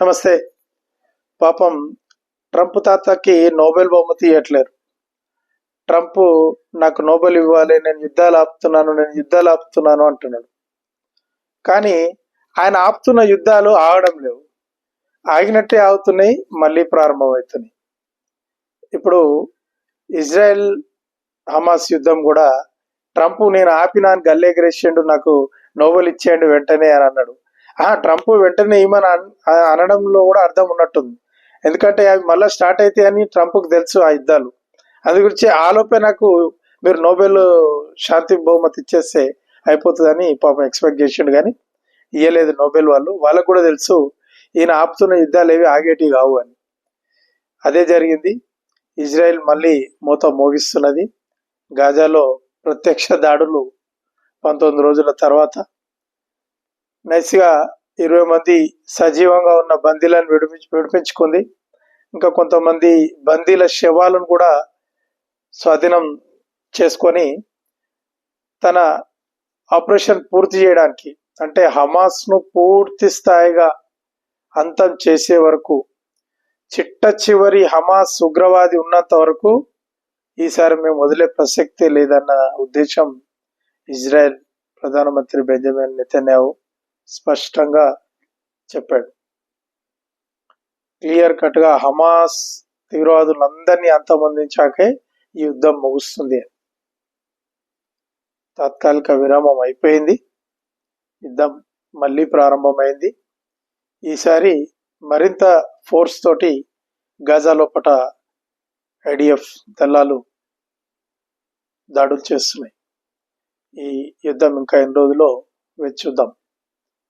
నమస్తే. పాపం ట్రంప్ తాతకి నోబెల్ బహుమతి ఇవ్వట్లేరు ట్రంప్ నాకు నోబెల్ ఇవ్వాలి నేను యుద్ధాలు ఆపుతున్నాను నేను యుద్ధాలు ఆపుతున్నాను అంటున్నాడు. కానీ ఆయన ఆపుతున్న యుద్ధాలు ఆగడం లేవు. ఆగినట్టే ఆగుతున్నాయి మళ్ళీ ప్రారంభమవుతున్నాయి. ఇప్పుడు ఇజ్రాయెల్ హమాస్ యుద్ధం కూడా ట్రంప్ నేను ఆపినాను గల్లెగరేసిండు నాకు నోబెల్ ఇచ్చేయండి వెంటనే అని అన్నాడు. ఆ ట్రంప్ వెంటనే ఏమని అనడంలో కూడా అర్థం ఉన్నట్టుంది. ఎందుకంటే అవి మళ్ళీ స్టార్ట్ అయితే అని ట్రంప్కి తెలుసు ఆ యుద్ధాలు. అందు గురించి ఆలోపే నాకు మీరు నోబెల్ శాంతి బహుమతి ఇచ్చేస్తే అయిపోతుందని పాపం ఎక్స్పెక్ట్ చేసిండు కానీ ఇయ్యలేదు నోబెల్ వాళ్ళు. వాళ్ళకు కూడా తెలుసు ఈయన ఆపుతున్న యుద్ధాలు ఏవి ఆగేటివి కావు అని. అదే జరిగింది. ఇజ్రాయెల్ మళ్ళీ మూత మోగిస్తున్నది. గాజాలో ప్రత్యక్ష దాడులు పంతొమ్మిది రోజుల తర్వాత నైస్గా ఇరవై మంది సజీవంగా ఉన్న బందీలను విడిపించి విడిపించుకుంది. ఇంకా కొంతమంది బందీల శవాలను కూడా స్వాధీనం చేసుకొని తన ఆపరేషన్ పూర్తి చేయడానికి అంటే హమాస్ను పూర్తి స్థాయిగా అంతం చేసే వరకు చిట్ట చివరి హమాస్ ఉగ్రవాది ఉన్నంత వరకు ఈసారి మేము వదిలే ప్రసక్తే లేదన్న ఉద్దేశం ఇజ్రాయెల్ ప్రధానమంత్రి బెంజమిన్ నెతన్యాహు స్పష్టంగా చెప్పాడు. క్లియర్ కట్గా హమాస్ తీవ్రవాదులందరినీ అంతమొందించాకే ఈ యుద్ధం ముగుస్తుంది. అని. తాత్కాలిక విరామం అయిపోయింది. యుద్ధం మళ్ళీ ప్రారంభమైంది. ఈసారి మరింత ఫోర్స్ తోటి గాజా లోపట ఐడిఎఫ్ దళాలు దాడులు చేస్తున్నాయి. ఈ యుద్ధం ఇంకా ఎన్ని రోజుల్లో వేచి చూద్దాం